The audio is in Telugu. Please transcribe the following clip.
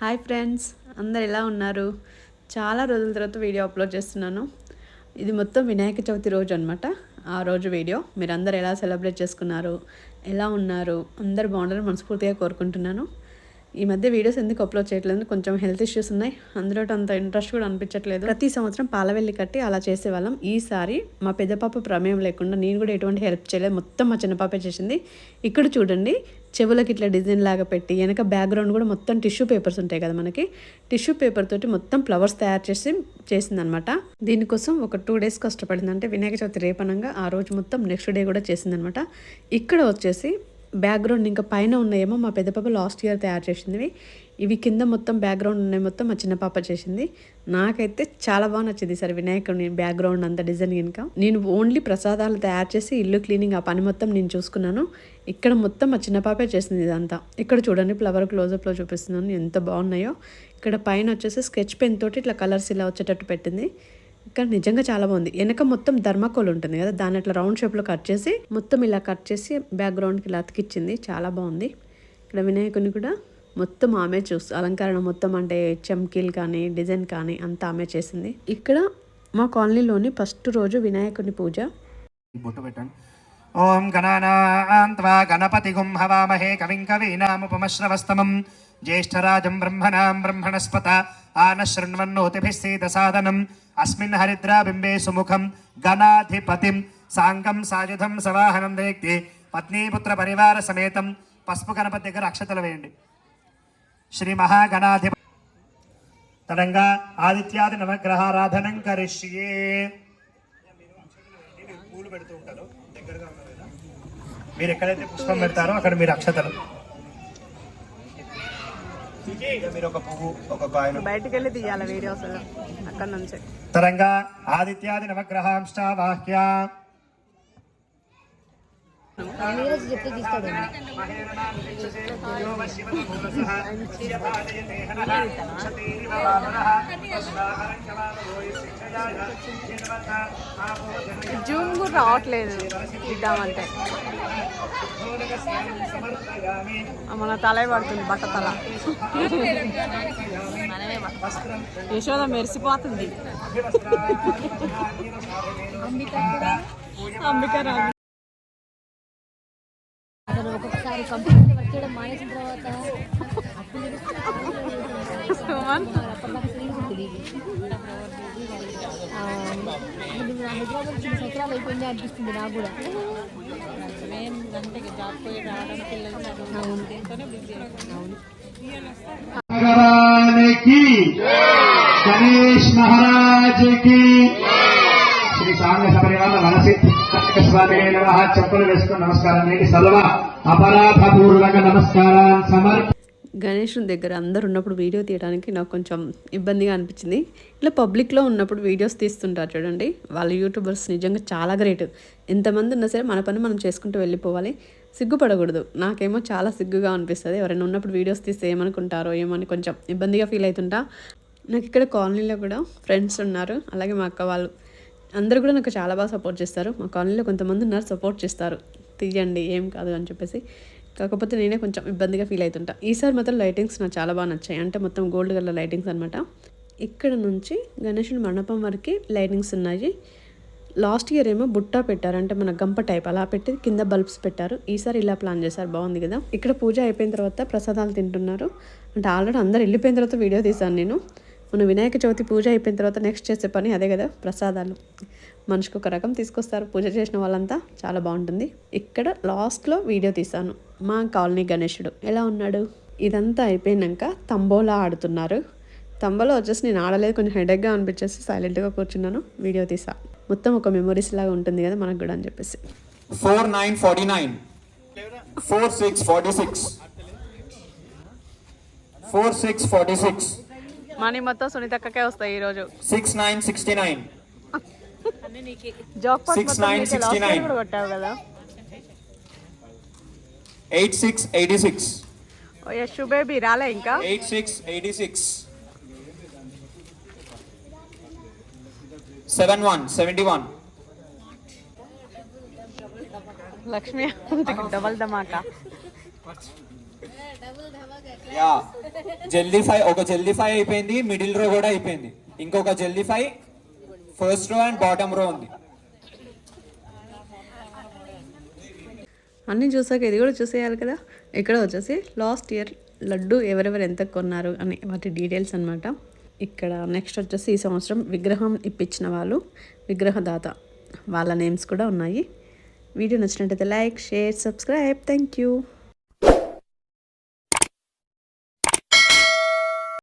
హాయ్ ఫ్రెండ్స్ అందరు ఎలా ఉన్నారు? చాలా రోజుల తర్వాత వీడియో అప్లోడ్ చేస్తున్నాను. ఇది మొత్తం వినాయక చవితి రోజు అనమాట ఆ రోజు వీడియో. మీరు అందరు ఎలా సెలబ్రేట్ చేసుకున్నారు? ఎలా ఉన్నారు? అందరు బాగుండాలని మనస్ఫూర్తిగా కోరుకుంటున్నాను. ఈ మధ్య వీడియోస్ ఎందుకు అప్లోడ్ చేయట్లేదు? కొంచెం హెల్త్ ఇష్యూస్ ఉన్నాయి. అందులో అంత ఇంట్రెస్ట్ కూడా అనిపించట్లేదు. ప్రతి సంవత్సరం పాలవెల్లి కట్టి అలా చేసేవాళ్ళం. ఈసారి మా పెద్ద పాప ప్రమేయం లేకుండా నేను కూడా ఎటువంటి హెల్ప్ చేయలేదు. మొత్తం మా చిన్న పాపే చేసింది. ఇక్కడ చూడండి చెవులకి ఇట్లా డిజైన్ లాగా పెట్టి వెనక బ్యాక్గ్రౌండ్ కూడా మొత్తం టిష్యూ పేపర్స్ ఉంటాయి కదా మనకి. టిష్యూ పేపర్ తోటి మొత్తం ఫ్లవర్స్ తయారు చేసి చేసిందనమాట. దీనికోసం ఒక టూ డేస్ కష్టపడింది. అంటే వినాయక చవితి రేపనంగా ఆ రోజు మొత్తం నెక్స్ట్ డే కూడా చేసిందనమాట. ఇక్కడ వచ్చేసి బ్యాక్గ్రౌండ్ ఇంకా పైన ఉన్నాయేమో మా పెద్ద పాప లాస్ట్ ఇయర్ తయారు చేసింది ఇవి కింద మొత్తం బ్యాక్గ్రౌండ్ ఉన్నాయి మొత్తం మా చిన్న పాప చేసింది. నాకైతే చాలా బాగా నచ్చింది సార్ వినాయకుడిని బ్యాక్గ్రౌండ్ అంత డిజైన్ కనుక. నేను ఓన్లీ ప్రసాదాలు తయారు చేసి ఇల్లు క్లీనింగ్ ఆ పని మొత్తం నేను చూసుకున్నాను. ఇక్కడ మొత్తం మా చిన్న పాపే చేసింది ఇదంతా. ఇక్కడ చూడండి ఫ్లవర్ క్లోజప్లో చూపిస్తున్నాను ఎంత బాగున్నాయో. ఇక్కడ పైన వచ్చేసి స్కెచ్ పెన్ తోటి ఇట్లా కలర్స్ ఇలా వచ్చేటట్టు పెట్టింది. కానీ నిజంగా చాలా బాగుంది. వెనక మొత్తం ధర్మకోల్ ఉంటుంది కదా దాన్ని అట్లా రౌండ్ షేప్లో కట్ చేసి మొత్తం ఇలా కట్ చేసి బ్యాక్గ్రౌండ్కి ఇలా అతికిచ్చింది. చాలా బాగుంది. ఇక్కడ వినాయకుని కూడా మొత్తం ఆమె చూసి అలంకరణ మొత్తం అంటే చమ్కీలు కానీ డిజైన్ కానీ అంతా ఆమె చేసింది. ఇక్కడ మా కాలనీలోని ఫస్ట్ రోజు వినాయకుని పూజ. బొట్టు పెట్టండి. ఓం గణానాన్త్వా గణపతి గుం హవామహే కవిం కవీనాముపమశ్రవస్తమం. జ్యేష్ఠరాజం బ్రహ్మణాం బ్రహ్మణస్పత. ఆన శృణ్వన్నోతిభిస్సీద సాదనం అస్మిన్ హరిద్రాబింబే సుముఖం గణాధిపతిం. సాంగం సాయుధం సవాహనం వేక్తి పత్నీపుత్ర పరివార సమేతం. పసుపు గణపతి దగ్గర అక్షతలు వేయండి. శ్రీ మహాగణాధిప తడంగా ఆదిత్యాది నవగ్రహారాధనం కరిష్యే పూలు పెడుతూ ఉంటారు దగ్గరగా మీరు ఎక్కడైతే పుష్పం పెడతారో అక్కడ మీరు అక్షతలు. మీరు ఒక పువ్వు ఒక కాయను బయటికి వెళ్ళి తీయాలి వీడియోస్ అక్కడ నుంచి. తరంగా ఆదిత్యాది నవగ్రహాంశ తీస్తాడు జూమ్ కూడా రావట్లేదు ఇద్దామంటే. మన తలే పడుతుంది బట్ట తల. యశోద మెరిసిపోతుంది. అంబిక రాదు. హైదరాబాద్ చిన్న సంవత్సరాలు అయిపోయింది అనిపిస్తుంది నాకు కూడా అవును అవును గణేష్ మహారాజ్కి శ్రీ సాంగ సపరివార స్వామి నమ. చెప్పులు వేసుకుని నమస్కారం నీటి అపరాధ పూర్వక నమస్కారాన్ని సమర్ప గణేషుని దగ్గర అందరు ఉన్నప్పుడు వీడియో తీయడానికి నాకు కొంచెం ఇబ్బందిగా అనిపించింది. ఇట్లా పబ్లిక్లో ఉన్నప్పుడు వీడియోస్ తీస్తుంటారు చూడండి. వాళ్ళ యూట్యూబర్స్ నిజంగా చాలా గ్రేట్. ఎంతమంది ఉన్నా సరే మన పని మనం చేసుకుంటూ వెళ్ళిపోవాలి. సిగ్గుపడకూడదు. నాకేమో చాలా సిగ్గుగా అనిపిస్తుంది. ఎవరైనా ఉన్నప్పుడు వీడియోస్ తీస్తే ఏమనుకుంటారో ఏమని కొంచెం ఇబ్బందిగా ఫీల్ అవుతుంటా. నాకు ఇక్కడ కాలనీలో కూడా ఫ్రెండ్స్ ఉన్నారు. అలాగే మా అక్క వాళ్ళు అందరూ కూడా నాకు చాలా బాగా సపోర్ట్ చేస్తారు. మా కాలనీలో కొంతమంది ఉన్నారు సపోర్ట్ చేస్తారు. తీయండి ఏం కాదు అని చెప్పేసి. కాకపోతే నేనే కొంచెం ఇబ్బందిగా ఫీల్ అవుతుంటా. ఈసారి మాత్రం లైటింగ్స్ నాకు చాలా బాగా నచ్చాయి. అంటే మొత్తం గోల్డ్ కలర్ లైటింగ్స్ అనమాట ఇక్కడ నుంచి గణేషుని మండపం వరకు లైటింగ్స్ ఉన్నాయి. లాస్ట్ ఇయర్ ఏమో బుట్ట పెట్టారు. అంటే మన గంప టైప్ అలా పెట్టి కింద బల్బ్స్ పెట్టారు. ఈసారి ఇలా ప్లాన్ చేశారు. బాగుంది కదా. ఇక్కడ పూజ అయిపోయిన తర్వాత ప్రసాదాలు తింటున్నారు. అంటే ఆల్రెడీ అందరు వెళ్ళిపోయిన తర్వాత వీడియో తీశాను నేను. మన వినాయక చవితి పూజ అయిపోయిన తర్వాత నెక్స్ట్ చేసే పని అదే కదా? ప్రసాదాలు. మనిషికి ఒక రకం తీసుకొస్తారు. పూజ చేసిన వాళ్ళంతా చాలా బాగుంటుంది. ఇక్కడ లాస్ట్లో వీడియో తీశాను. మా కాలనీ గణేషుడు. ఎలా ఉన్నాడు? ఇదంతా అయిపోయినాక తంబోలా ఆడుతున్నారు. తంబోలా వచ్చేసి నేను ఆడలేదు. కొంచెం హెడేక్గా అనిపించేసి సైలెంట్గా కూర్చున్నాను. వీడియో తీసా. మొత్తం ఒక మెమరీస్ లాగా ఉంటుంది కదా మనకు కూడా అని చెప్పేసి. Four nine forty nine four six forty six four six forty six money మొత్తం సునీతక్కకే వస్తాయి ఈరోజు six nine sixty nine, jackpot Six మొత్తం nine నీకే sixty last year nine. కూడా కొట్టావు కదా eight six eighty six, ఓ యశు బేబీ రాలే ఇంకా eight six eighty six, seven one seventy one, Lakshmi double Dhamaka yeah జల్దీ ఫైవ్ ఒక జల్దీ ఫైవ్ అయిపోయింది మిడిల్ రో కూడా అయిపోయింది. ఇంకొక Jaldi five first row and bottom row ఉంది. అన్నీ చూసాక ఇది కూడా చూసేయాలి కదా? ఇక్కడ వచ్చేసి లాస్ట్ ఇయర్ లడ్డు ఎవరెవరు ఎంత కొన్నారు అని వాటి డీటెయిల్స్ అనమాట ఇక్కడ నెక్స్ట్ వచ్చేసి ఈ సంవత్సరం విగ్రహం ఇప్పించిన వాళ్ళు విగ్రహదాత. వాళ్ళ నేమ్స్ కూడా ఉన్నాయి. వీడియో నచ్చినట్టయితే like share subscribe thank you